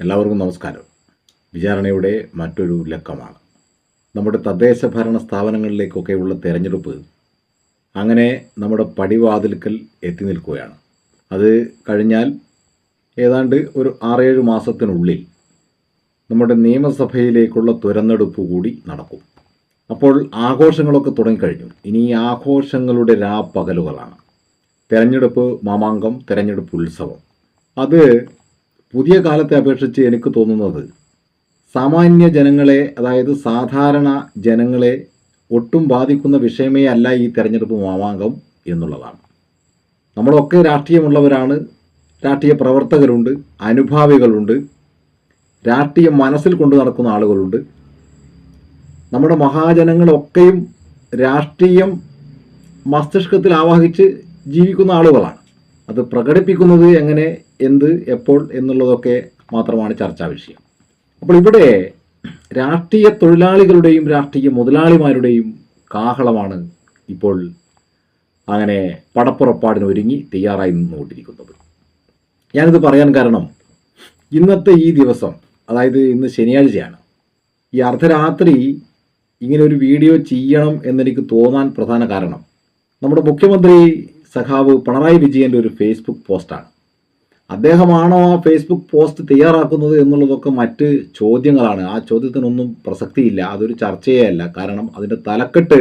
എല്ലാവർക്കും നമസ്കാരം. വിചാരണയുടെ മറ്റൊരു ലക്കമാണ്. നമ്മുടെ തദ്ദേശ ഭരണ സ്ഥാപനങ്ങളിലേക്കൊക്കെയുള്ള തെരഞ്ഞെടുപ്പ് അങ്ങനെ നമ്മുടെ പടിവാതിൽക്കൽ എത്തി നിൽക്കുകയാണ്. അത് കഴിഞ്ഞാൽ ഏതാണ്ട് ഒരു ആറേഴ് മാസത്തിനുള്ളിൽ നമ്മുടെ നിയമസഭയിലേക്കുള്ള തുരന്നെടുപ്പ് കൂടി നടക്കും. അപ്പോൾ ആഘോഷങ്ങളൊക്കെ തുടങ്ങിക്കഴിഞ്ഞു. ഇനി ഈ ആഘോഷങ്ങളുടെ രാപ്പകലുകളാണ് തെരഞ്ഞെടുപ്പ് മാമാങ്കം തെരഞ്ഞെടുപ്പ് ഉത്സവം. അത് പുതിയ കാലത്തെ അപേക്ഷിച്ച് എനിക്ക് തോന്നുന്നത് സാമാന്യ ജനങ്ങളെ അതായത് സാധാരണ ജനങ്ങളെ ഒട്ടും ബാധിക്കുന്ന വിഷയമേ അല്ല ഈ തെരഞ്ഞെടുപ്പ് മാമാങ്കം എന്നുള്ളതാണ്. നമ്മളൊക്കെ രാഷ്ട്രീയമുള്ളവരാണ് രാഷ്ട്രീയ പ്രവർത്തകരുണ്ട് അനുഭാവികളുണ്ട് രാഷ്ട്രീയം മനസ്സിൽ കൊണ്ടു നടക്കുന്ന ആളുകളുണ്ട്. നമ്മുടെ മഹാജനങ്ങളൊക്കെയും രാഷ്ട്രീയം മസ്തിഷ്കത്തിൽ ആവാഹിച്ച് ജീവിക്കുന്ന ആളുകളാണ്. അത് പ്രകടിപ്പിക്കുന്നത് എങ്ങനെ എന്ത് എപ്പോൾ എന്നുള്ളതൊക്കെ മാത്രമാണ് ചർച്ചാ വിഷയം. അപ്പോൾ ഇവിടെ രാഷ്ട്രീയ തൊഴിലാളികളുടെയും രാഷ്ട്രീയ മുതലാളിമാരുടെയും കാഹളമാണ് ഇപ്പോൾ അങ്ങനെ പടപ്പുറപ്പാടിന് ഒരുങ്ങി തയ്യാറായി നിന്നുകൊണ്ടിരിക്കുന്നത്. ഞാനിത് പറയാൻ കാരണം ഇന്നത്തെ ഈ ദിവസം അതായത് ഇന്ന് ശനിയാഴ്ചയാണ്. ഈ അർദ്ധരാത്രി ഇങ്ങനെ ഒരു വീഡിയോ ചെയ്യണം എന്നെനിക്ക് തോന്നാൻ പ്രധാന കാരണം നമ്മുടെ മുഖ്യമന്ത്രി സഖാവ് പിണറായി വിജയന്റെ ഒരു ഫേസ്ബുക്ക് പോസ്റ്റാണ് അദ്ദേഹമാണോ ആ ഫേസ്ബുക്ക് പോസ്റ്റ് തയ്യാറാക്കുന്നത് എന്നുള്ളതൊക്കെ മറ്റ് ചോദ്യങ്ങളാണ്. ആ ചോദ്യത്തിനൊന്നും പ്രസക്തിയില്ല. അതൊരു ചർച്ചയേ അല്ല. കാരണം അതിന്റെ തലക്കെട്ട്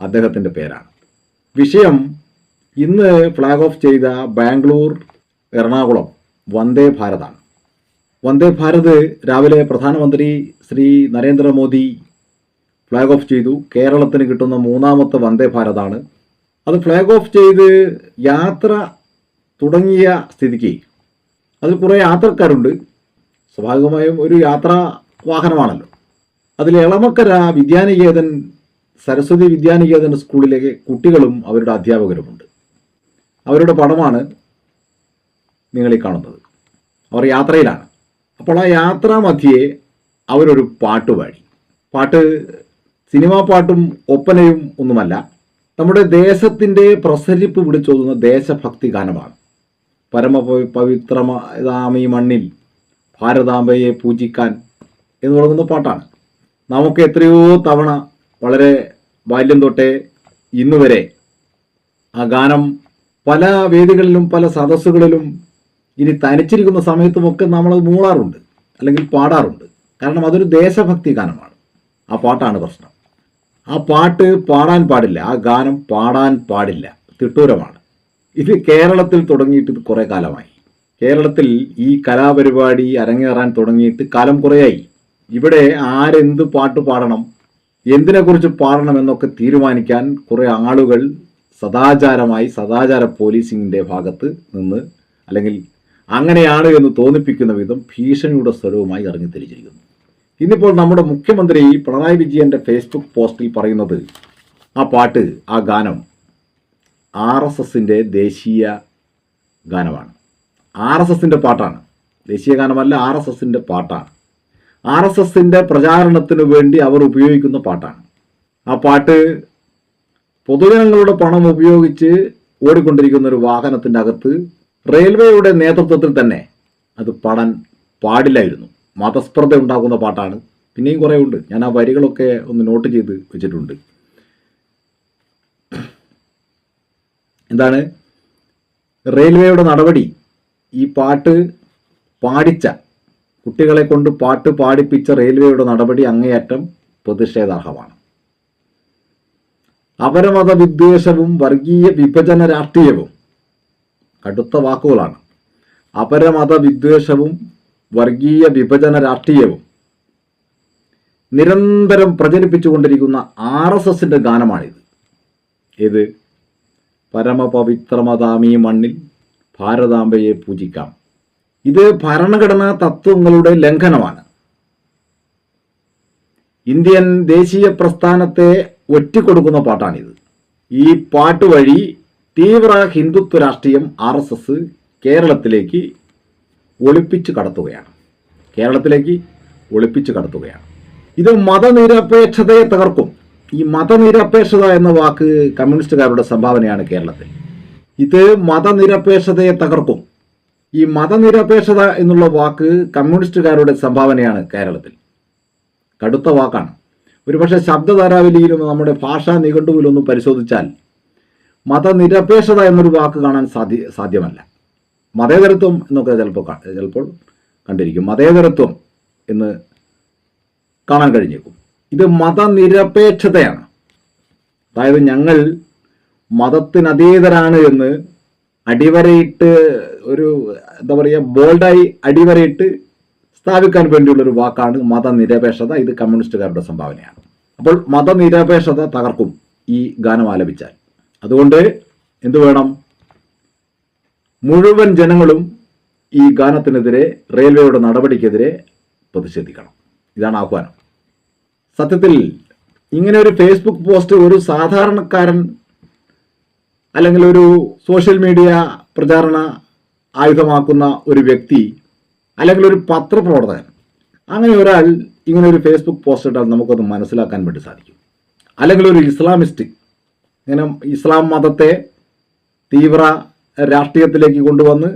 അദ്ദേഹത്തിന്റെ പേരാണ്. വിഷയം ഇന്ന് ഫ്ലാഗ് ഓഫ് ചെയ്ത ബാംഗ്ലൂർ എറണാകുളം വന്ദേ ഭാരതാണ്. വന്ദേ ഭാരത് രാവിലെ പ്രധാനമന്ത്രി ശ്രീ നരേന്ദ്രമോദി ഫ്ലാഗ് ഓഫ് ചെയ്തു. കേരളത്തിന് കിട്ടുന്ന മൂന്നാമത്തെ വന്ദേ ഭാരതാണ്. അത് ഫ്ലാഗ് ഓഫ് ചെയ്ത് യാത്ര തുടങ്ങിയ സ്ഥിതിക്ക് അതിൽ കുറേ യാത്രക്കാരുണ്ട്. സ്വാഭാവികമായും ഒരു യാത്രാ വാഹനമാണല്ലോ. അതിൽ ഇളമക്കര വിദ്യാനികേതൻ സരസ്വതി വിദ്യാനികേതൻ സ്കൂളിലെ കുട്ടികളും അവരുടെ അധ്യാപകരുമുണ്ട്. അവരുടെ പടമാണ് നിങ്ങളീ കാണുന്നത്. അവർ യാത്രയിലാണ്. അപ്പോൾ ആ യാത്രാ മധ്യേ അവരൊരു പാട്ട് പാടി പാട്ട് സിനിമാ പാട്ടും ഒപ്പനയും ഒന്നുമല്ല. നമ്മുടെ ദേശത്തിന്റെ പ്രസരിപ്പ് വിളിച്ചോതുന്ന ദേശഭക്തി ഗാനമാണ്. പരമ പവിത്രമാമി മണ്ണിൽ ഭാരതാംബയെ പൂജിക്കാൻ എന്ന് തുടങ്ങുന്ന പാട്ടാണ്. നമുക്ക് എത്രയോ തവണ വളരെ ബാല്യം തൊട്ടേ ഇന്ന് വരെ ആ ഗാനം പല വേദികളിലും പല സദസ്സുകളിലും ഇനി തനിച്ചിരിക്കുന്ന സമയത്തുമൊക്കെ നമ്മളത് മൂളാറുണ്ട് അല്ലെങ്കിൽ പാടാറുണ്ട്. കാരണം അതൊരു ദേശഭക്തി ഗാനമാണ്. ആ പാട്ടാണ് പ്രശ്നം. ആ പാട്ട് പാടാൻ പാടില്ല ആ ഗാനം പാടാൻ പാടില്ല. തിട്ടൂരമാണ്. ഇത് കേരളത്തിൽ തുടങ്ങിയിട്ട് ഇത് കുറേ കാലമായി. കേരളത്തിൽ ഈ കലാപരിപാടി അരങ്ങേറാൻ തുടങ്ങിയിട്ട് കാലം കുറേയായി. ഇവിടെ ആരെന്ത് പാട്ട് പാടണം എന്തിനെക്കുറിച്ച് പാടണം എന്നൊക്കെ തീരുമാനിക്കാൻ കുറേ ആളുകൾ സദാചാരമായി സദാചാര പോലീസിങ്ങിന്റെ ഭാഗത്ത് നിന്ന് അല്ലെങ്കിൽ അങ്ങനെയാണ് എന്ന് തോന്നിപ്പിക്കുന്ന വിധം ഭീഷണിയുടെ സ്വരവുമായി ഇറങ്ങി തിരിച്ചിരിക്കുന്നു ഇന്നിപ്പോൾ നമ്മുടെ മുഖ്യമന്ത്രി പിണറായി വിജയന്റെ ഫേസ്ബുക്ക് പോസ്റ്റിൽ പറയുന്നത് ആ പാട്ട് ആ ഗാനം ആർ എസ് എസിന്റെ ദേശീയ ഗാനമാണ്. ആർ എസ് എസിന്റെ പാട്ടാണ്. ദേശീയ ഗാനമല്ല ആർ എസ് എസിന്റെ പാട്ടാണ്. ആർ എസ് എസിന്റെ പ്രചാരണത്തിന് വേണ്ടി അവർ ഉപയോഗിക്കുന്ന പാട്ടാണ്. ആ പാട്ട് പൊതുജനങ്ങളുടെ പണം ഉപയോഗിച്ച് ഓടിക്കൊണ്ടിരിക്കുന്ന ഒരു വാഹനത്തിന്റെ അകത്ത് റെയിൽവേയുടെ നേതൃത്വത്തിൽ തന്നെ അത് പാടാൻ പാടില്ലായിരുന്നു. മതസ്പർദ്ധ ഉണ്ടാക്കുന്ന പാട്ടാണ്. പിന്നെയും കുറേ ഉണ്ട് ഞാൻ ആ വരികളൊക്കെ ഒന്ന് നോട്ട് ചെയ്ത് വെച്ചിട്ടുണ്ട്. എന്താണ്? റെയിൽവേയുടെ നടപടി. ഈ പാട്ട് പാടിച്ച കുട്ടികളെ കൊണ്ട് പാട്ട് പാടിപ്പിച്ച റെയിൽവേയുടെ നടപടി അങ്ങേയറ്റം പ്രതിഷേധാർഹമാണ്. അപരമത വിദ്വേഷവും വർഗീയ വിഭജന രാഷ്ട്രീയവും കടുത്ത വാക്കുകളാണ്. അപരമത വിദ്വേഷവും വർഗീയ വിഭജന രാഷ്ട്രീയവും നിരന്തരം പ്രചരിപ്പിച്ചുകൊണ്ടിരിക്കുന്ന ആർ എസ് എസിന്റെ ഗാനമാണിത്. ഏത്? പരമപവിത്രമതാമീ മണ്ണിൽ ഭാരതാംബയെ പൂജിക്കാം. ഇത് ഭരണഘടനാ തത്വങ്ങളുടെ ലംഘനമാണ്. ഇന്ത്യൻ ദേശീയ പ്രസ്ഥാനത്തെ ഒറ്റിക്കൊടുക്കുന്ന പാട്ടാണിത്. ഈ പാട്ട് വഴി തീവ്ര ഹിന്ദുത്വ രാഷ്ട്രീയം ആർ കേരളത്തിലേക്ക് ഒളിപ്പിച്ച് കടത്തുകയാണ്. കേരളത്തിലേക്ക് ഒളിപ്പിച്ച് കടത്തുകയാണ്. ഇത് മതനിരപേക്ഷതയെ തകർക്കും. ഈ മതനിരപേക്ഷത എന്ന വാക്ക് കമ്മ്യൂണിസ്റ്റുകാരുടെ സംഭാവനയാണ് കേരളത്തിൽ. ഇത് മതനിരപേക്ഷതയെ തകർക്കും. ഈ മതനിരപേക്ഷത എന്നുള്ള വാക്ക് കമ്മ്യൂണിസ്റ്റുകാരുടെ സംഭാവനയാണ് കേരളത്തിൽ. കടുത്ത വാക്കാണ്. ഒരുപക്ഷെ ശബ്ദധാരാവലിയിലും നമ്മുടെ ഭാഷാ നിഘണ്ടുവിലൊന്നും പരിശോധിച്ചാൽ മതനിരപേക്ഷത എന്നൊരു വാക്ക് കാണാൻ സാധ്യ സാധ്യമല്ല. മതേതരത്വം എന്നൊക്കെ ചിലപ്പോൾ ചിലപ്പോൾ കണ്ടിരിക്കും. മതേതരത്വം എന്ന് കാണാൻ കഴിഞ്ഞേക്കും. ഇത് മതനിരപേക്ഷതയാണ്. അതായത് ഞങ്ങൾ മതത്തിനതീതരാണ് എന്ന് അടിവരയിട്ട് ഒരു എന്താ പറയുക ബോൾഡായി അടിവരയിട്ട് സ്ഥാപിക്കാൻ വേണ്ടിയുള്ളൊരു വാക്കാണ് മതനിരപേക്ഷത. ഇത് കമ്മ്യൂണിസ്റ്റുകാരുടെ സംഭാവനയാണ്. അപ്പോൾ മതനിരപേക്ഷത തകർക്കും ഈ ഗാനം ആലപിച്ചാൽ. അതുകൊണ്ട് എന്തു വേണം? മുഴുവൻ ജനങ്ങളും ഈ ഗാനത്തിനെതിരെ റെയിൽവേയുടെ നടപടിക്കെതിരെ പ്രതിഷേധിക്കണം. ഇതാണ് ആഹ്വാനം. സത്യത്തിൽ ഇങ്ങനെ ഒരു ഫേസ്ബുക്ക് പോസ്റ്റ് ഒരു സാധാരണക്കാരൻ അല്ലെങ്കിൽ ഒരു സോഷ്യൽ മീഡിയ പ്രചാരണ ആയുധമാക്കുന്ന ഒരു വ്യക്തി അല്ലെങ്കിൽ ഒരു പത്രപ്രവർത്തകൻ അങ്ങനെ ഒരാൾ ഇങ്ങനെ ഒരു ഫേസ്ബുക്ക് പോസ്റ്റ് ഇട്ടാൽ നമുക്കത് മനസ്സിലാക്കാൻ വേണ്ടി സാധിക്കും. അല്ലെങ്കിൽ ഒരു ഇസ്ലാമിസ്റ്റ് ഇങ്ങനെ ഇസ്ലാം മതത്തെ തീവ്ര രാഷ്ട്രീയത്തിലേക്ക് കൊണ്ടുവന്ന്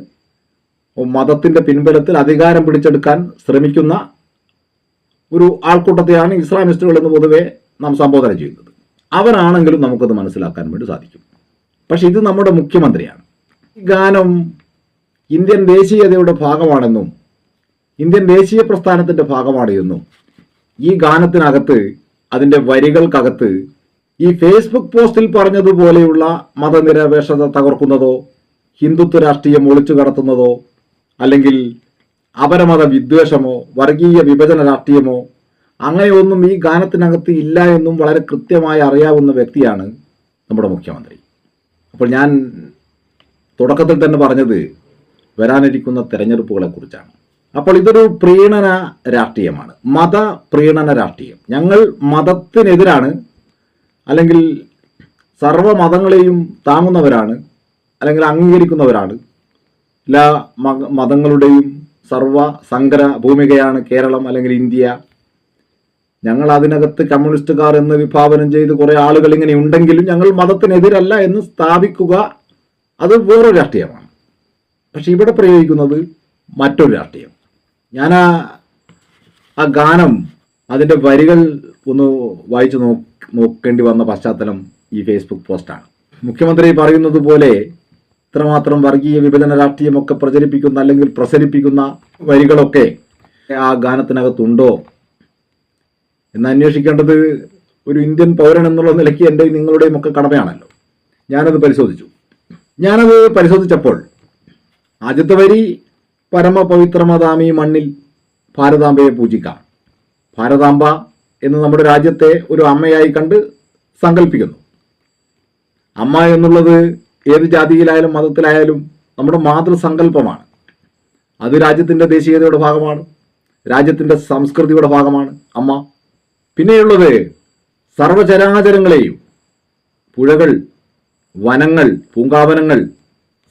മതത്തിന്റെ പിൻബലത്തിൽ അധികാരം പിടിച്ചെടുക്കാൻ ശ്രമിക്കുന്ന ഒരു ആൾക്കൂട്ടത്തെയാണ് ഇസ്ലാമിസ്റ്റുകൾ എന്ന് പൊതുവെ നാം സംബോധന ചെയ്യുന്നത്. അവരാണെങ്കിലും നമുക്കത് മനസ്സിലാക്കാൻ വേണ്ടി സാധിക്കും. പക്ഷെ ഇത് നമ്മുടെ മുഖ്യമന്ത്രിയാണ്. ഈ ഗാനം ഇന്ത്യൻ ദേശീയതയുടെ ഭാഗമാണെന്നും ഇന്ത്യൻ ദേശീയ പ്രസ്ഥാനത്തിന്റെ ഭാഗമാണ് എന്നും ഈ ഗാനത്തിനകത്ത് അതിന്റെ വരികൾക്കകത്ത് ഈ ഫേസ്ബുക്ക് പോസ്റ്റിൽ പറഞ്ഞതുപോലെയുള്ള മതനിരപേക്ഷത തകർക്കുന്നതോ ഹിന്ദുത്വ രാഷ്ട്രീയം ഒളിച്ചു കടത്തുന്നതോ അല്ലെങ്കിൽ അപരമത വിദ്വേഷമോ വർഗീയ വിഭജന രാഷ്ട്രീയമോ അങ്ങനെയൊന്നും ഈ ഗാനത്തിനകത്ത് ഇല്ല എന്നും വളരെ കൃത്യമായി അറിയാവുന്ന വ്യക്തിയാണ് നമ്മുടെ മുഖ്യമന്ത്രി. അപ്പോൾ ഞാൻ തുടക്കത്തിൽ തന്നെ പറഞ്ഞത് വരാനിരിക്കുന്ന തെരഞ്ഞെടുപ്പുകളെ കുറിച്ചാണ് അപ്പോൾ ഇതൊരു പ്രീണന രാഷ്ട്രീയമാണ്. മത പ്രീണന രാഷ്ട്രീയം. ഞങ്ങൾ മതത്തിനെതിരാണ് അല്ലെങ്കിൽ സർവ മതങ്ങളെയും താങ്ങുന്നവരാണ്. അല്ലെങ്കിൽ അംഗീകരിക്കുന്നവരാണ്. എല്ലാ മതങ്ങളുടെയും സർവ സങ്കര ഭൂമികയാണ് കേരളം അല്ലെങ്കിൽ ഇന്ത്യ. ഞങ്ങൾ അതിനകത്ത് കമ്മ്യൂണിസ്റ്റുകാർ എന്ന് വിഭാവനം ചെയ്ത് കുറേ ആളുകൾ ഇങ്ങനെ ഉണ്ടെങ്കിലും ഞങ്ങൾ മതത്തിനെതിരല്ല എന്ന് സ്ഥാപിക്കുക അത് വേറൊരു രാഷ്ട്രീയമാണ്. പക്ഷെ ഇവിടെ പ്രയോഗിക്കുന്നത് മറ്റൊരു രാഷ്ട്രീയം. ഞാൻ ആ ആ ഗാനം അതിന്റെ വരികൾ ഒന്ന് വായിച്ചു നോക്കേണ്ടി വന്ന പശ്ചാത്തലം ഈ ഫേസ്ബുക്ക് പോസ്റ്റാണ് മുഖ്യമന്ത്രി പറയുന്നത് പോലെ ഇത്രമാത്രം വർഗീയ വിഭജന രാഷ്ട്രീയമൊക്കെ പ്രചരിപ്പിക്കുന്ന അല്ലെങ്കിൽ പ്രസരിപ്പിക്കുന്ന വരികളൊക്കെ ആ ഗാനത്തിനകത്തുണ്ടോ? എന്ന് അന്വേഷിക്കേണ്ടത് ഒരു ഇന്ത്യൻ പൗരൻ എന്നുള്ള നിലയ്ക്ക് എന്റെ നിങ്ങളുടെയും ഒക്കെ കടമയാണല്ലോ. ഞാനത് പരിശോധിച്ചു. ഞാനത് പരിശോധിച്ചപ്പോൾ ആദ്യത്തെ വരി പരമപവിത്രമതാമി മണ്ണിൽ ഭാരതാംബയെ പൂജിക്കാം. ഭാരതാംബ എന്ന് നമ്മുടെ രാജ്യത്തെ ഒരു അമ്മയായി കണ്ട് സങ്കല്പിക്കുന്നു അമ്മ എന്നുള്ളത് ഏത് ജാതിയിലായാലും മതത്തിലായാലും നമ്മുടെ മാതൃസങ്കല്പമാണ്. അത് രാജ്യത്തിന്റെ ദേശീയതയുടെ ഭാഗമാണ്. രാജ്യത്തിന്റെ സംസ്കൃതിയുടെ ഭാഗമാണ്. അമ്മ പിന്നെയുള്ളത് സർവചരാചരങ്ങളെയും പുഴകൾ വനങ്ങൾ പൂങ്കാവനങ്ങൾ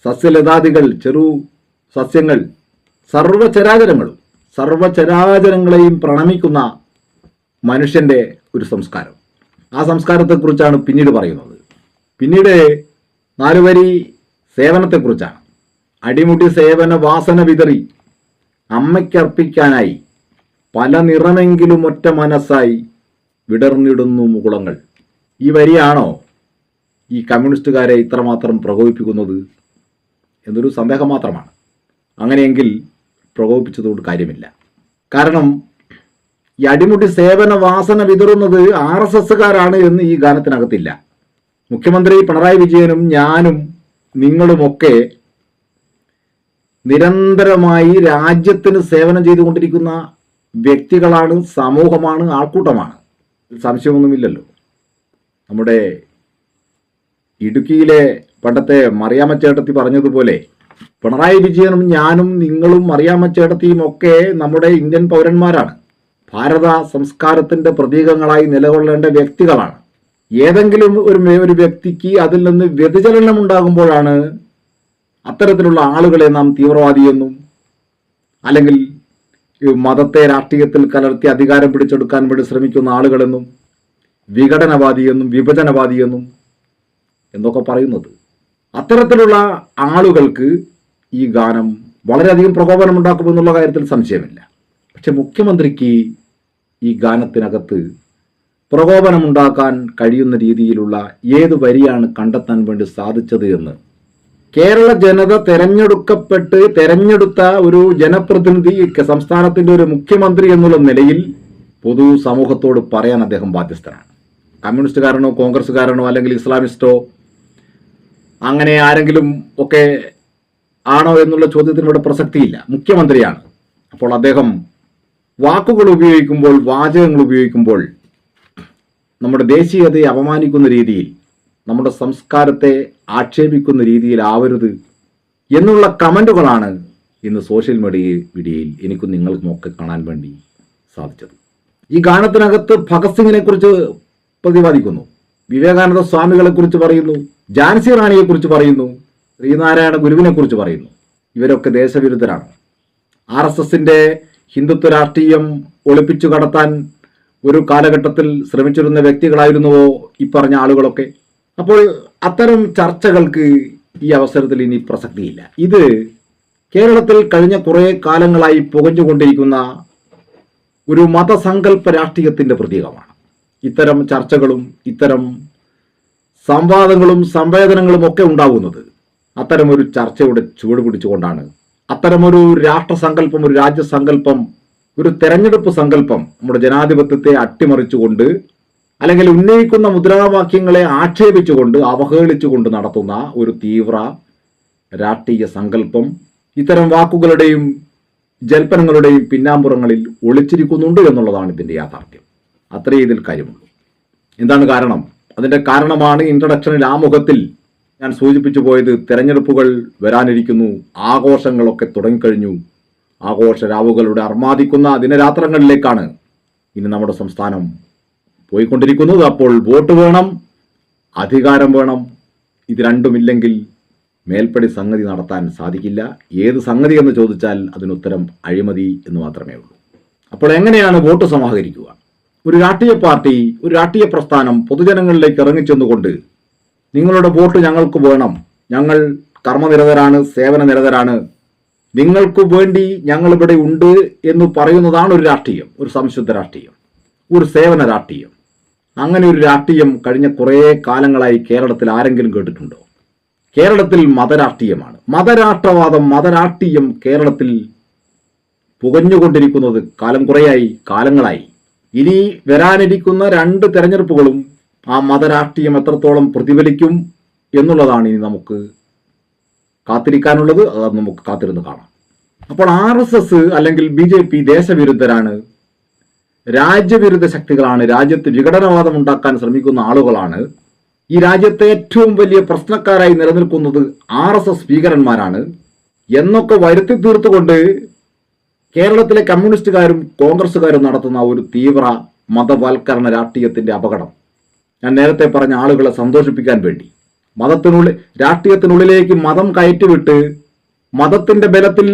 സസ്യലതാദികൾ ചെറു സസ്യങ്ങൾ സർവചരാചരങ്ങളും സർവചരാചരങ്ങളെയും പ്രണമിക്കുന്ന മനുഷ്യന്റെ ഒരു സംസ്കാരം. ആ സംസ്കാരത്തെക്കുറിച്ചാണ് പിന്നീട് പറയുന്നത്. പിന്നീട് നാലുവരി സേവനത്തെക്കുറിച്ചാണ്. അടിമുടി സേവന വാസന വിതറി അമ്മയ്ക്കർപ്പിക്കാനായി പല നിറമെങ്കിലും ഒറ്റ മനസ്സായി വിടർന്നിടുന്നു മുകുളങ്ങൾ. ഈ വരിയാണോ ഈ കമ്മ്യൂണിസ്റ്റുകാരെ ഇത്രമാത്രം പ്രകോപിപ്പിക്കുന്നത് എന്നൊരു സന്ദേഹം മാത്രമാണ്. അങ്ങനെയെങ്കിൽ പ്രകോപിപ്പിച്ചതുകൊണ്ട് കാര്യമില്ല. കാരണം ഈ അടിമുടി സേവന വാസന വിതറുന്നത് ആർ എസ് എസ്സുകാരാണ് എന്ന് ഈ ഗാനത്തിനകത്തില്ല. മുഖ്യമന്ത്രി പിണറായി വിജയനും ഞാനും നിങ്ങളുമൊക്കെ നിരന്തരമായി രാജ്യത്തിന് സേവനം ചെയ്തുകൊണ്ടിരിക്കുന്ന വ്യക്തികളാണ് സമൂഹമാണ് ആൾക്കൂട്ടമാണ്. സംശയമൊന്നുമില്ലല്ലോ. നമ്മുടെ ഇടുക്കിയിലെ പണ്ടത്തെ മറിയാമ്മ ചേട്ടത്തി പറഞ്ഞതുപോലെ പിണറായി വിജയനും ഞാനും നിങ്ങളും മറിയാമ്മ ചേട്ടത്തിയും ഒക്കെ നമ്മുടെ ഇന്ത്യൻ പൗരന്മാരാണ്. ഭാരത സംസ്കാരത്തിന്റെ പ്രതീകങ്ങളായി നിലകൊള്ളേണ്ട വ്യക്തികളാണ്. ഏതെങ്കിലും ഒരു ഒരു വ്യക്തിക്ക് അതിൽ നിന്ന് വ്യതിചലനം ഉണ്ടാകുമ്പോഴാണ് അത്തരത്തിലുള്ള ആളുകളെ നാം തീവ്രവാദിയെന്നും അല്ലെങ്കിൽ മതത്തെ രാഷ്ട്രീയത്തിൽ കലർത്തി അധികാരം പിടിച്ചെടുക്കാൻ വേണ്ടി ശ്രമിക്കുന്ന ആളുകളെന്നും വിഘടനവാദിയെന്നും വിഭജനവാദിയെന്നും എന്നൊക്കെ പറയുന്നത്. അത്തരത്തിലുള്ള ആളുകൾക്ക് ഈ ഗാനം വളരെയധികം പ്രകോപനം ഉണ്ടാക്കുമെന്നുള്ള കാര്യത്തിൽ സംശയമില്ല. പക്ഷെ മുഖ്യമന്ത്രിക്ക് ഈ ഗാനത്തിനകത്ത് പ്രകോപനമുണ്ടാക്കാൻ കഴിയുന്ന രീതിയിലുള്ള ഏത് വരിയാണ് കണ്ടെത്താൻ വേണ്ടി സാധിച്ചത് എന്ന്. കേരള ജനത തെരഞ്ഞെടുക്കപ്പെട്ട് തെരഞ്ഞെടുത്ത ഒരു ജനപ്രതിനിധി സംസ്ഥാനത്തിന്റെ ഒരു മുഖ്യമന്ത്രി എന്നുള്ള നിലയിൽ പൊതു സമൂഹത്തോട് പറയാൻ അദ്ദേഹം ബാധ്യസ്ഥനാണ്. കമ്മ്യൂണിസ്റ്റുകാരനോ കോൺഗ്രസ്സുകാരനോ അല്ലെങ്കിൽ ഇസ്ലാമിസ്റ്റോ അങ്ങനെ ആരെങ്കിലും ഒക്കെ ആണോ എന്നുള്ള ചോദ്യത്തിന് പ്രസക്തിയില്ല. മുഖ്യമന്ത്രിയാണ്. അപ്പോൾ അദ്ദേഹം വാക്കുകൾ ഉപയോഗിക്കുമ്പോൾ വാചകങ്ങൾ ഉപയോഗിക്കുമ്പോൾ നമ്മുടെ ദേശീയതയെ അപമാനിക്കുന്ന രീതിയിൽ നമ്മുടെ സംസ്കാരത്തെ ആക്ഷേപിക്കുന്ന രീതിയിലാവരുത് എന്നുള്ള കമന്റുകളാണ് ഇന്ന് സോഷ്യൽ മീഡിയ മീഡിയയിൽ എനിക്കും നിങ്ങൾക്കുമൊക്കെ കാണാൻ വേണ്ടി സാധിച്ചത്. ഈ ഗാനത്തിനകത്ത് ഭഗത് സിംഗിനെ കുറിച്ച് പ്രതിപാദിക്കുന്നു. വിവേകാനന്ദ സ്വാമികളെ കുറിച്ച് പറയുന്നു. ജാൻസി റാണിയെ കുറിച്ച് പറയുന്നു. ശ്രീനാരായണ ഗുരുവിനെ കുറിച്ച് പറയുന്നു. ഇവരൊക്കെ ദേശവിരുദ്ധരാണ്. ആർ എസ് എസിന്റെ ഹിന്ദുത്വ രാഷ്ട്രീയം ഒളിപ്പിച്ചു കടത്താൻ ഒരു കാലഘട്ടത്തിൽ ശ്രമിച്ചിരുന്ന വ്യക്തികളായിരുന്നുവോ ഈ പറഞ്ഞ ആളുകളൊക്കെ? അപ്പോൾ അത്തരം ചർച്ചകൾക്ക് ഈ അവസരത്തിൽ ഇനി പ്രസക്തിയില്ല. ഇത് കേരളത്തിൽ കഴിഞ്ഞ കുറേ കാലങ്ങളായി പുകഞ്ഞുകൊണ്ടിരിക്കുന്ന ഒരു മതസങ്കല്പ രാഷ്ട്രീയത്തിന്റെ പ്രതീകമാണ്. ഇത്തരം ചർച്ചകളും ഇത്തരം സംവാദങ്ങളും സംവേദനങ്ങളും ഒക്കെ ഉണ്ടാകുന്നത് അത്തരമൊരു ചർച്ചയുടെ ചുവട് പിടിച്ചുകൊണ്ടാണ്. അത്തരമൊരു രാഷ്ട്രസങ്കല്പം ഒരു രാജ്യസങ്കല്പം ഒരു തെരഞ്ഞെടുപ്പ് സങ്കല്പം നമ്മുടെ ജനാധിപത്യത്തെ അട്ടിമറിച്ചുകൊണ്ട് അല്ലെങ്കിൽ ഉന്നയിക്കുന്ന മുദ്രാവാക്യങ്ങളെ ആക്ഷേപിച്ചുകൊണ്ട് അവഹേളിച്ചുകൊണ്ട് നടത്തുന്ന ഒരു തീവ്ര രാഷ്ട്രീയ സങ്കല്പം ഇത്തരം വാക്കുകളുടെയും ജൽപ്പനങ്ങളുടെയും പിന്നാമ്പുറങ്ങളിൽ ഒളിച്ചിരിക്കുന്നുണ്ട് എന്നുള്ളതാണ് ഇതിന്റെ യാഥാർത്ഥ്യം. അത്രയേ ഇതിൽ കാര്യമുള്ളൂ. എന്താണ് കാരണം? അതിന്റെ കാരണമാണ് ഇൻട്രഡക്ഷനിൽ ആമുഖത്തിൽ ഞാൻ സൂചിപ്പിച്ചു പോയത് തെരഞ്ഞെടുപ്പുകൾ വരാനിരിക്കുന്നു ആഘോഷങ്ങളൊക്കെ തുടങ്ങിക്കഴിഞ്ഞു ആഘോഷ രാവുകളുടെ അർമാദിക്കുന്ന ദിനരാത്രങ്ങളിലേക്കാണ് ഇനി നമ്മുടെ സംസ്ഥാനം പോയിക്കൊണ്ടിരിക്കുന്നത്. അപ്പോൾ വോട്ട് വേണം അധികാരം വേണം. ഇത് രണ്ടുമില്ലെങ്കിൽ മേൽപ്പടി സംഗതി നടത്താൻ സാധിക്കില്ല. ഏത് സംഗതി എന്ന് ചോദിച്ചാൽ അതിനുത്തരം അഴിമതി എന്ന് മാത്രമേ ഉള്ളൂ. അപ്പോൾ എങ്ങനെയാണ് വോട്ട് സമാഹരിക്കുക? ഒരു രാഷ്ട്രീയ പാർട്ടി ഒരു രാഷ്ട്രീയ പ്രസ്ഥാനം പൊതുജനങ്ങളിലേക്ക് ഇറങ്ങിച്ചെന്നുകൊണ്ട് നിങ്ങളുടെ വോട്ട് ഞങ്ങൾക്ക് വേണം. ഞങ്ങൾ കർമ്മനിരതരാണ് സേവന നിരതരാണ് നിങ്ങൾക്ക് വേണ്ടി ഞങ്ങളിവിടെ ഉണ്ട് എന്ന് പറയുന്നതാണ് ഒരു രാഷ്ട്രീയം ഒരു സംശുദ്ധ രാഷ്ട്രീയം ഒരു സേവന രാഷ്ട്രീയം. അങ്ങനെ ഒരു രാഷ്ട്രീയം കഴിഞ്ഞ കുറേ കാലങ്ങളായി കേരളത്തിൽ ആരെങ്കിലും കേട്ടിട്ടുണ്ടോ? കേരളത്തിൽ മതരാഷ്ട്രീയമാണ്. മതരാഷ്ട്രവാദം മതരാഷ്ട്രീയം കേരളത്തിൽ പുകഞ്ഞുകൊണ്ടിരിക്കുന്നത് കാലം കുറേയായി കാലങ്ങളായി. ഇനി വരാനിരിക്കുന്ന രണ്ട് തെരഞ്ഞെടുപ്പുകളും ആ മതരാഷ്ട്രീയം എത്രത്തോളം പ്രതിഫലിക്കും എന്നുള്ളതാണ് ഇനി നമുക്ക് കാത്തിരിക്കാനുള്ളത് അത് നമുക്ക് കാത്തിരുന്ന് കാണാം. അപ്പോൾ ആർ എസ് എസ് അല്ലെങ്കിൽ ബി ജെ പി ദേശവിരുദ്ധരാണ്. രാജ്യവിരുദ്ധ ശക്തികളാണ്. രാജ്യത്ത് വിഘടനവാദം ഉണ്ടാക്കാൻ ശ്രമിക്കുന്ന ആളുകളാണ്. ഈ രാജ്യത്തെ ഏറ്റവും വലിയ പ്രശ്നക്കാരായി നിലനിൽക്കുന്നത് ആർ എസ് എസ് ഭീകരന്മാരാണ്. എന്നൊക്കെ വരുത്തി തീർത്തുകൊണ്ട് കേരളത്തിലെ കമ്മ്യൂണിസ്റ്റുകാരും കോൺഗ്രസ്സുകാരും നടത്തുന്ന ഒരു തീവ്ര മതവൽക്കരണ രാഷ്ട്രീയത്തിന്റെ അപകടം. ഞാൻ നേരത്തെ പറഞ്ഞ ആളുകളെ സന്തോഷിപ്പിക്കാൻ വേണ്ടി. മതത്തിനുള്ളിൽ രാഷ്ട്രീയത്തിനുള്ളിലേക്ക് മതം കയറ്റിവിട്ട് മതത്തിന്റെ ബലത്തിൽ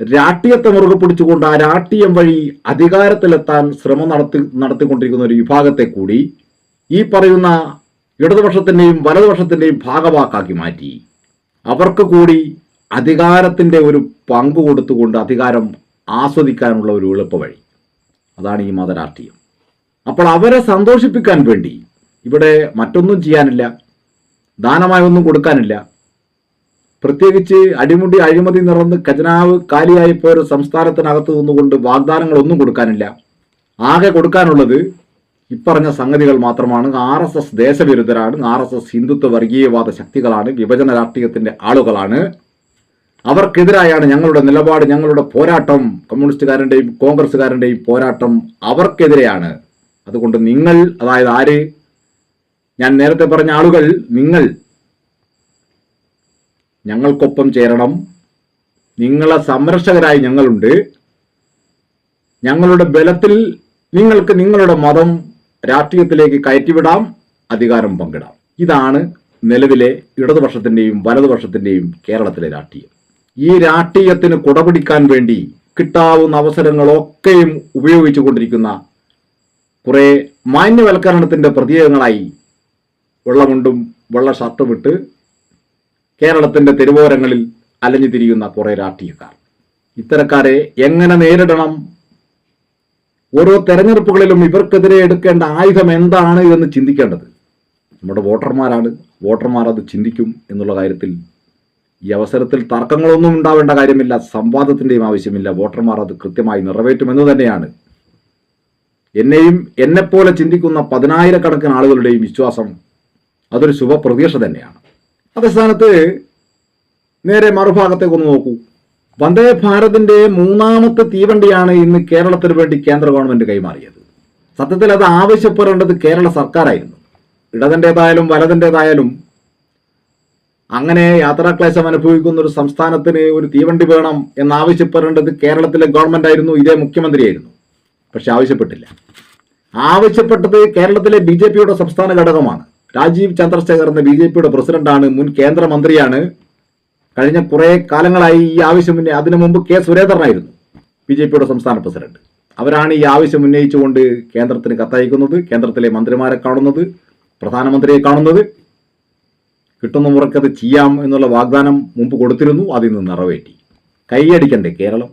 രാഷ്ട്രീയത്തെ മുറുകെ പിടിച്ചുകൊണ്ട് ആ രാഷ്ട്രീയം വഴി അധികാരത്തിലെത്താൻ ശ്രമം നടത്തി നടത്തിക്കൊണ്ടിരിക്കുന്ന ഒരു വിഭാഗത്തെ കൂടി ഈ പറയുന്ന ഇടതുപക്ഷത്തിന്റെയും വലതുപക്ഷത്തിന്റെയും ഭാഗവാക്കാക്കി മാറ്റി. അവർക്ക് കൂടി അധികാരത്തിന്റെ ഒരു പങ്ക് കൊടുത്തുകൊണ്ട് അധികാരം ആസ്വദിക്കാനുള്ള ഒരു എളുപ്പ വഴി. അതാണ് ഈ മതരാഷ്ട്രീയം. അപ്പോൾ അവരെ സന്തോഷിപ്പിക്കാൻ വേണ്ടി ഇവിടെ മറ്റൊന്നും ചെയ്യാനില്ല. ദാനമായി ഒന്നും കൊടുക്കാനില്ല. പ്രത്യേകിച്ച് അടിമുടി അഴിമതി നിറന്ന് ഖജനാവ് കാലിയായി പോയ ഒരു സംസ്ഥാനത്തിനകത്ത് നിന്നുകൊണ്ട് വാഗ്ദാനങ്ങളൊന്നും കൊടുക്കാനില്ല. ആകെ കൊടുക്കാനുള്ളത് ഇപ്പറഞ്ഞ സംഗതികൾ മാത്രമാണ്. ആർ എസ് എസ് ദേശവിരുദ്ധരാണ്. ആർ എസ് എസ് ഹിന്ദുത്വ വർഗീയവാദ ശക്തികളാണ്. വിഭജന രാഷ്ട്രീയത്തിന്റെ ആളുകളാണ്. അവർക്കെതിരായാണ് ഞങ്ങളുടെ നിലപാട് ഞങ്ങളുടെ പോരാട്ടം. കമ്മ്യൂണിസ്റ്റുകാരന്റെയും കോൺഗ്രസ്സുകാരന്റെയും പോരാട്ടം അവർക്കെതിരെയാണ്. അതുകൊണ്ട് നിങ്ങൾ അതായത് ആര്? ഞാൻ നേരത്തെ പറഞ്ഞ ആളുകൾ നിങ്ങൾ. ഞങ്ങൾക്കൊപ്പം ചേരണം. നിങ്ങളെ സംരക്ഷകരായി ഞങ്ങളുണ്ട്. ഞങ്ങളുടെ ബലത്തിൽ നിങ്ങൾക്ക് നിങ്ങളുടെ മതം രാഷ്ട്രീയത്തിലേക്ക് കയറ്റിവിടാം. അധികാരം പങ്കിടാം. ഇതാണ് നിലവിലെ ഇടതുപക്ഷത്തിന്റെയും വലതുപക്ഷത്തിന്റെയും കേരളത്തിലെ രാഷ്ട്രീയം. ഈ രാഷ്ട്രീയത്തിന് കുടപിടിക്കാൻ വേണ്ടി കിട്ടാവുന്ന അവസരങ്ങളൊക്കെയും ഉപയോഗിച്ചു കൊണ്ടിരിക്കുന്ന കുറേ മാന്യവൽക്കരണത്തിന്റെ പ്രതീകങ്ങളായി വെള്ളമുണ്ടും വെള്ള ഷർട്ടും ഇട്ട് കേരളത്തിന്റെ തെരുവോരങ്ങളിൽ അലഞ്ഞു തിരിയുന്ന കുറേ രാഷ്ട്രീയക്കാർ. ഇത്തരക്കാരെ എങ്ങനെ നേരിടണം? ഓരോ തെരഞ്ഞെടുപ്പുകളിലും ഇവർക്കെതിരെ എടുക്കേണ്ട ആയുധം എന്താണ് എന്ന് ചിന്തിക്കേണ്ടത്? നമ്മുടെ വോട്ടർമാരാണ്. വോട്ടർമാർ അത് ചിന്തിക്കും എന്നുള്ള കാര്യത്തിൽ ഈ അവസരത്തിൽ തർക്കങ്ങളൊന്നും ഉണ്ടാവേണ്ട കാര്യമില്ല. സംവാദത്തിന്റെയും ആവശ്യമില്ല. വോട്ടർമാർ അത് കൃത്യമായി നിറവേറ്റുമെന്ന് തന്നെയാണ്. എന്നെയും എന്നെപ്പോലെ ചിന്തിക്കുന്ന പതിനായിരക്കണക്കിന് ആളുകളുടെയും വിശ്വാസം അതൊരു ശുഭപ്രതീക്ഷ തന്നെയാണ്. അതേ സ്ഥാനത്ത് നേരെ മറുഭാഗത്തേക്ക് ഒന്ന് നോക്കൂ. വന്ദേ ഭാരതിന്റെ മൂന്നാമത്തെ തീവണ്ടിയാണ് ഇന്ന് കേരളത്തിന് വേണ്ടി കേന്ദ്ര ഗവൺമെന്റ് കൈമാറിയത്. സത്യത്തിൽ അത് ആവശ്യപ്പെടേണ്ടത് കേരള സർക്കാരായിരുന്നു. ഇടതിന്റെതായാലും വലതിന്റെതായാലും അങ്ങനെ യാത്രാക്ലേശം അനുഭവിക്കുന്ന ഒരു സംസ്ഥാനത്തിന് ഒരു തീവണ്ടി വേണം എന്നാവശ്യപ്പെടേണ്ടത് കേരളത്തിലെ ഗവൺമെന്റ് ആയിരുന്നു ഇതേ മുഖ്യമന്ത്രിയായിരുന്നു. പക്ഷെ ആവശ്യപ്പെട്ടില്ല. ആവശ്യപ്പെട്ടത് കേരളത്തിലെ ബി സംസ്ഥാന ഘടകമാണ്. രാജീവ് ചന്ദ്രശേഖർ എന്ന ബി ജെ പിയുടെ പ്രസിഡന്റാണ് മുൻ കേന്ദ്രമന്ത്രിയാണ്. കഴിഞ്ഞ കുറേ കാലങ്ങളായി ഈ ആവശ്യം മുന്നേ അതിനു മുമ്പ് കെ സുരേന്ദ്രനായിരുന്നു ബി ജെ പിയുടെ സംസ്ഥാന പ്രസിഡന്റ്. അവരാണ് ഈ ആവശ്യം ഉന്നയിച്ചുകൊണ്ട് കേന്ദ്രത്തിന് കത്തയക്കുന്നത് കേന്ദ്രത്തിലെ മന്ത്രിമാരെ കാണുന്നത് പ്രധാനമന്ത്രിയെ കാണുന്നത്. കിട്ടുന്ന മുറക്കത് ചെയ്യാം എന്നുള്ള വാഗ്ദാനം മുമ്പ് കൊടുത്തിരുന്നു അതിൽ നിന്ന് നിറവേറ്റി. കൈയടിക്കണ്ടേ കേരളം?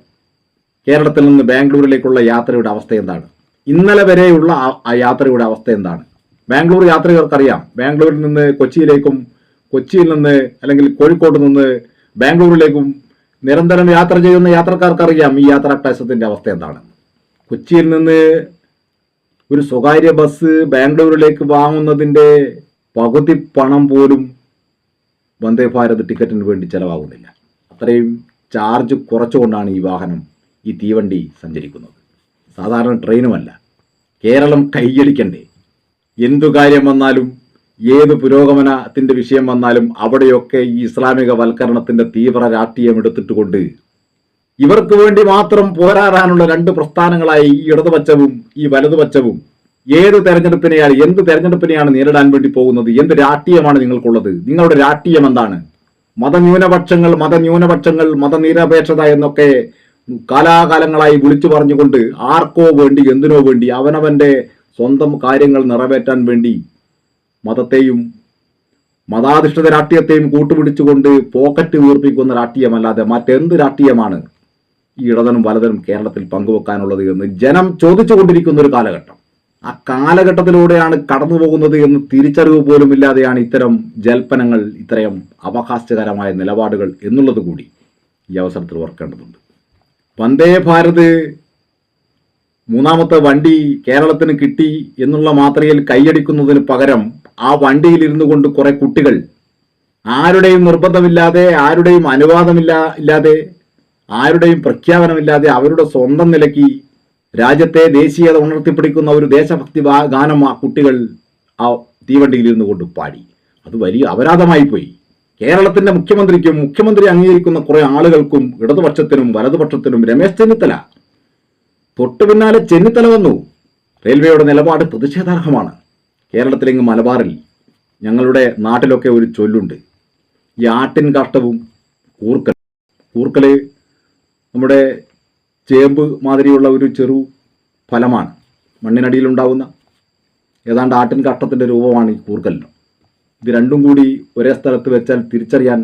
കേരളത്തിൽ നിന്ന് ബാംഗ്ലൂരിലേക്കുള്ള യാത്രയുടെ അവസ്ഥ എന്താണ്? ഇന്നലെ വരെയുള്ള ആ- യാത്രയുടെ അവസ്ഥ എന്താണ്? ബാംഗ്ലൂർ യാത്രികർക്കറിയാം. ബാംഗ്ലൂരിൽ നിന്ന് കൊച്ചിയിലേക്കും കൊച്ചിയിൽ നിന്ന് അല്ലെങ്കിൽ കോഴിക്കോട് നിന്ന് ബാംഗ്ലൂരിലേക്കും നിരന്തരം യാത്ര ചെയ്യുന്ന യാത്രക്കാർക്കറിയാം ഈ യാത്രാ ക്ലേശത്തിന്റെ അവസ്ഥ എന്താണ്. കൊച്ചിയിൽ നിന്ന് ഒരു സ്വകാര്യ ബസ് ബാംഗ്ലൂരിലേക്ക് വാങ്ങുന്നതിന്റെ പകുതി പണം പോലും വന്ദേ ഭാരത് ടിക്കറ്റിന് വേണ്ടി ചിലവാകുന്നില്ല. അത്രയും ചാർജ് കുറച്ചുകൊണ്ടാണ് ഈ വാഹനം ഈ തീവണ്ടി സഞ്ചരിക്കുന്നത്. സാധാരണ ട്രെയിനുമല്ല. കേരളം കൈയടിക്കണ്ടേ? എന്തു കാര്യം വന്നാലും ഏത് പുരോഗമനത്തിന്റെ വിഷയം വന്നാലും അവിടെയൊക്കെ ഈ ഇസ്ലാമിക വൽക്കരണത്തിന്റെ തീവ്ര രാഷ്ട്രീയം എടുത്തിട്ടുകൊണ്ട് ഇവർക്ക് വേണ്ടി മാത്രം പോരാടാനുള്ള രണ്ട് പ്രസ്ഥാനങ്ങളായി ഈ ഇടതുപക്ഷവും ഈ വലതുപക്ഷവും ഏത് തെരഞ്ഞെടുപ്പിനെയാണ് എന്ത് തെരഞ്ഞെടുപ്പിനെയാണ് നേരിടാൻ വേണ്ടി പോകുന്നത് എന്ത് രാഷ്ട്രീയമാണ് നിങ്ങൾക്കുള്ളത് നിങ്ങളുടെ രാഷ്ട്രീയം എന്താണ്? മതന്യൂനപക്ഷങ്ങൾ മതന്യൂനപക്ഷങ്ങൾ മതനിരപേക്ഷത എന്നൊക്കെ കാലാകാലങ്ങളായി വിളിച്ചു പറഞ്ഞുകൊണ്ട് ആർക്കോ വേണ്ടി എന്തിനോ വേണ്ടി അവനവന്റെ സ്വന്തം കാര്യങ്ങൾ നിറവേറ്റാൻ വേണ്ടി മതത്തെയും മതാധിഷ്ഠിത രാഷ്ട്രീയത്തെയും കൂട്ടുപിടിച്ചുകൊണ്ട് പോക്കറ്റ് വീർപ്പിക്കുന്ന രാഷ്ട്രീയമല്ലാതെ മറ്റെന്ത് രാഷ്ട്രീയമാണ് ഈ ഇടതനും വലതനും കേരളത്തിൽ പങ്കുവെക്കാനുള്ളത് എന്ന് ജനം ചോദിച്ചുകൊണ്ടിരിക്കുന്ന ഒരു കാലഘട്ടം. ആ കാലഘട്ടത്തിലൂടെയാണ് കടന്നു പോകുന്നത് എന്ന് തിരിച്ചറിവ് പോലും ഇല്ലാതെയാണ് ഇത്തരം ജൽപ്പനങ്ങൾ ഇത്രയും അവകാശകരമായ നിലപാടുകൾ എന്നുള്ളത് കൂടി ഈ അവസരത്തിൽ ഓർക്കേണ്ടതുണ്ട്. വന്ദേ ഭാരത് മൂന്നാമത്തെ വണ്ടി കേരളത്തിന് കിട്ടി എന്നുള്ള മാത്രയിൽ കൈയടിക്കുന്നതിന് പകരം ആ വണ്ടിയിൽ ഇരുന്നു കൊണ്ട് കുറെ കുട്ടികൾ ആരുടെയും നിർബന്ധമില്ലാതെ ആരുടെയും അനുവാദമില്ല ഇല്ലാതെ ആരുടെയും പ്രഖ്യാപനമില്ലാതെ അവരുടെ സ്വന്തം നിലയ്ക്ക് രാജ്യത്തെ ദേശീയത ഉണർത്തിപ്പിടിക്കുന്ന ഒരു ദേശഭക്തി ഗാനം ആ കുട്ടികൾ ആ തീവണ്ടിയിൽ ഇരുന്നു കൊണ്ട് പാടി. അത് വലിയ അപരാധമായി പോയി കേരളത്തിന്റെ മുഖ്യമന്ത്രിക്കും മുഖ്യമന്ത്രി അംഗീകരിക്കുന്ന കുറെ ആളുകൾക്കും ഇടതുപക്ഷത്തിനും വലതുപക്ഷത്തിനും രമേശ് ചെന്നിത്തല തൊട്ടു പിന്നാലെ ചെന്നിത്തല വന്നു. റെയിൽവേയുടെ നിലപാട് പ്രതിഷേധാർഹമാണ്. കേരളത്തിലെങ്ങ് മലബാറിൽ ഞങ്ങളുടെ നാട്ടിലൊക്കെ ഒരു ചൊല്ലുണ്ട്. ഈ ആട്ടിൻ കാഷ്ടവും കൂർക്കൽ കൂർക്കൽ നമ്മുടെ ചേമ്പ് മാതിരിയുള്ള ഒരു ചെറു ഫലമാണ്. മണ്ണിനടിയിലുണ്ടാവുന്ന ഏതാണ്ട് ആട്ടിൻ കാഷ്ടത്തിന്റെ രൂപമാണ് ഈ കൂർക്കലിന് ഇത് രണ്ടും കൂടി ഒരേ സ്ഥലത്ത് വെച്ചാൽ തിരിച്ചറിയാൻ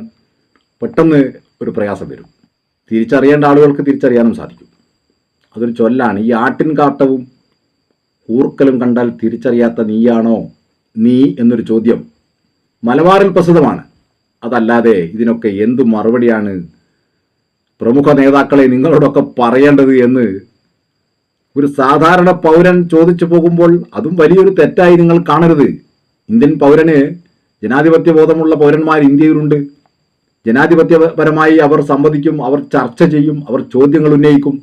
പെട്ടെന്ന് ഒരു പ്രയാസം വരും. തിരിച്ചറിയേണ്ട ആളുകൾക്ക് തിരിച്ചറിയാനും സാധിക്കും. അതൊരു ചൊല്ലാണ്. ഈ ആട്ടിൻകാട്ടവും കൂർക്കലും കണ്ടാൽ തിരിച്ചറിയാത്ത നീയാണോ നീ എന്നൊരു ചോദ്യം മലബാറിൽ പ്രസിദ്ധമാണ്. അതല്ലാതെ ഇതിനൊക്കെ എന്ത് മറുപടിയാണ് പ്രമുഖ നേതാക്കളെ നിങ്ങളോടൊക്കെ പറയേണ്ടത് എന്ന് ഒരു സാധാരണ പൗരൻ ചോദിച്ചു പോകുമ്പോൾ അതും വലിയൊരു തെറ്റായി നിങ്ങൾ കാണരുത്. ഇന്ത്യൻ പൗരന് ജനാധിപത്യ ബോധമുള്ള പൗരന്മാർ ഇന്ത്യയിലുണ്ട്. ജനാധിപത്യപരമായി അവർ സംവദിക്കും അവർ ചർച്ച ചെയ്യും അവർ ചോദ്യങ്ങൾ ഉന്നയിക്കും.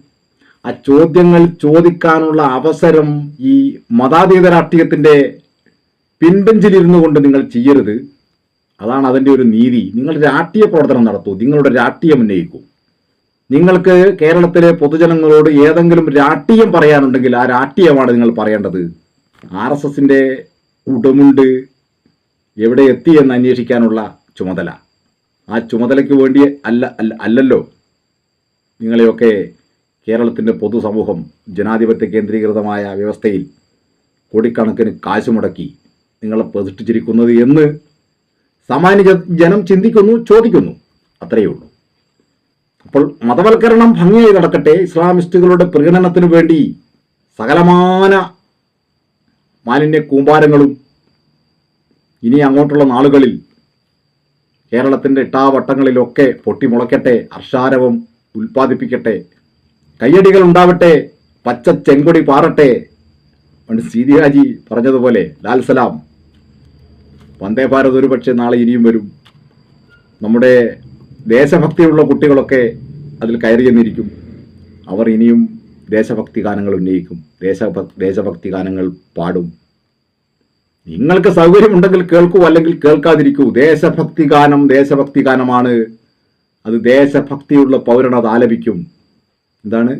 ആ ചോദ്യങ്ങൾ ചോദിക്കാനുള്ള അവസരം ഈ മതാതീത രാഷ്ട്രീയത്തിന്റെ പിൻബെഞ്ചിലിരുന്നു കൊണ്ട് നിങ്ങൾ ചെയ്യരുത്. അതാണ് അതിന്റെ ഒരു നീതി. നിങ്ങൾ രാഷ്ട്രീയ പ്രവർത്തനം നടത്തൂ. നിങ്ങളുടെ രാഷ്ട്രീയം ഉന്നയിക്കൂ. നിങ്ങൾക്ക് കേരളത്തിലെ പൊതുജനങ്ങളോട് ഏതെങ്കിലും രാഷ്ട്രീയം പറയാനുണ്ടെങ്കിൽ ആ രാഷ്ട്രീയമാണ് നിങ്ങൾ പറയേണ്ടത്. ആർ എസ് എസിന്റെ ഉടമുണ്ട് എവിടെ എത്തി എന്ന് അന്വേഷിക്കാനുള്ള ചുമതല. ആ ചുമതലയ്ക്ക് വേണ്ടി അല്ല അല്ല അല്ലല്ലോ. നിങ്ങളെയൊക്കെ കേരളത്തിന്റെ പൊതുസമൂഹം ജനാധിപത്യ കേന്ദ്രീകൃതമായ വ്യവസ്ഥയിൽ കോടിക്കണക്കിന് കാശ് മുടക്കി നിങ്ങളെ പ്രതിഷ്ഠിച്ചിരിക്കുന്നത് എന്ന് സാമാന്യ ജനം ചിന്തിക്കുന്നു ചോദിക്കുന്നു. അത്രയേ ഉള്ളൂ. അപ്പോൾ മതവൽക്കരണം ഭംഗിയായി നടക്കട്ടെ. ഇസ്ലാമിസ്റ്റുകളുടെ പ്രകടനത്തിന് വേണ്ടി സകലമാന മാലിന്യ കൂമ്പാരങ്ങളും ഇനി അങ്ങോട്ടുള്ള നാളുകളിൽ കേരളത്തിന്റെ ഇട്ടാവട്ടങ്ങളിലൊക്കെ പൊട്ടിമുളയ്ക്കട്ടെ അർഷാരവം ഉൽപ്പാദിപ്പിക്കട്ടെ കയ്യടികൾ ഉണ്ടാവട്ടെ പച്ച ചെങ്കൊടി പാറട്ടെ പണ്ട് സീതിഹാജി പറഞ്ഞതുപോലെ ലാൽ സലാം. വന്ദേ ഭാരത് ഒരു പക്ഷേ നാളെ ഇനിയും വരും. നമ്മുടെ ദേശഭക്തിയുള്ള കുട്ടികളൊക്കെ അതിൽ കയറി ചെന്നിരിക്കും. അവർ ഇനിയും ദേശഭക്തി ഗാനങ്ങൾ ഉന്നയിക്കും. ദേശഭ ദേശഭക്തി ഗാനങ്ങൾ പാടും. നിങ്ങൾക്ക് സൗകര്യമുണ്ടെങ്കിൽ കേൾക്കൂ അല്ലെങ്കിൽ കേൾക്കാതിരിക്കൂ. ദേശഭക്തി ഗാനം ദേശഭക്തി ഗാനമാണ്. അത് ദേശഭക്തിയുള്ള പൗരനത് ആലപിക്കും. എന്താണ്?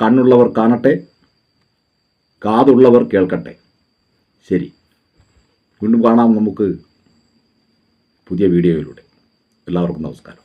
കണ്ണുള്ളവർ കാണട്ടെ കാതുള്ളവർ കേൾക്കട്ടെ. ശരി. വീണ്ടും കാണാം നമുക്ക് പുതിയ വീഡിയോയിലൂടെ. എല്ലാവർക്കും നമസ്കാരം.